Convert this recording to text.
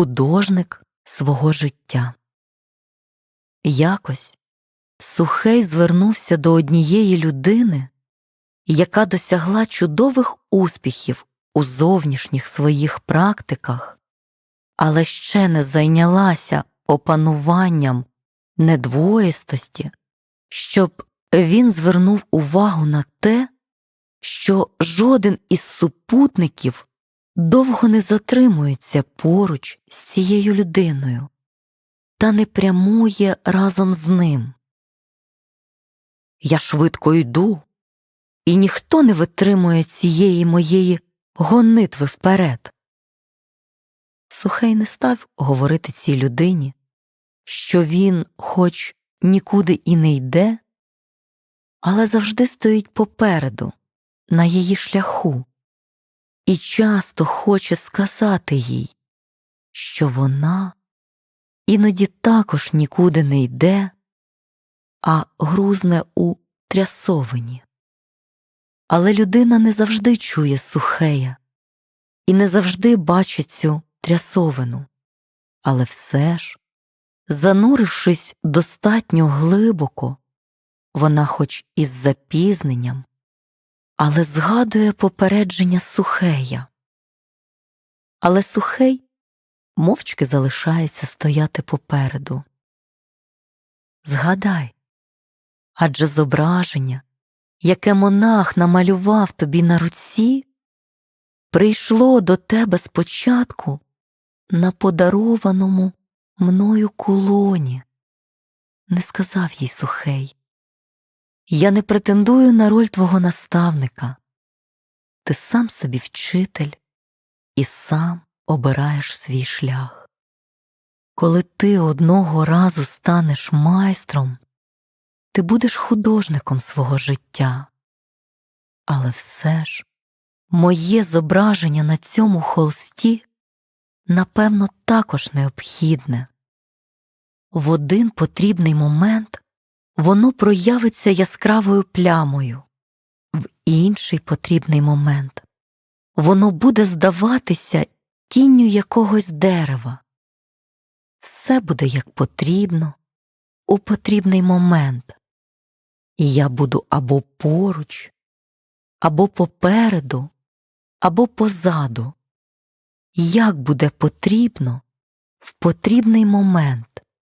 художник свого життя. Якось Сухей звернувся до однієї людини, яка досягла чудових успіхів у зовнішніх своїх практиках, але ще не зайнялася опануванням недвоїстості, щоб він звернув увагу на те, що жоден із супутників довго не затримується поруч з цією людиною та не прямує разом з ним. Я швидко йду, і ніхто не витримує цієї моєї гонитви вперед. Сухей не став говорити цій людині, що він, хоч нікуди і не йде, але завжди стоїть попереду, на її шляху, і часто хоче сказати їй, що вона іноді також нікуди не йде, а грузне у трясовині. Але людина не завжди чує сухея і не завжди бачить цю трясовину, але все ж, занурившись достатньо глибоко, вона, хоч із запізненням, але згадує попередження сухея. Але сухей мовчки залишається стояти попереду. Згадай, адже зображення, яке монах намалював тобі на руці, прийшло до тебе спочатку на подарованому мною кулоні, не сказав їй сухей. Я не претендую на роль твого наставника. Ти сам собі вчитель і сам обираєш свій шлях. Коли ти одного разу станеш майстром, ти будеш художником свого життя. Але все ж моє зображення на цьому холсті напевно також необхідне. В один потрібний момент воно проявиться яскравою плямою, в інший потрібний момент воно буде здаватися тінню якогось дерева. Все буде як потрібно у потрібний момент, і я буду або поруч, або попереду, або позаду, як буде потрібно в потрібний момент.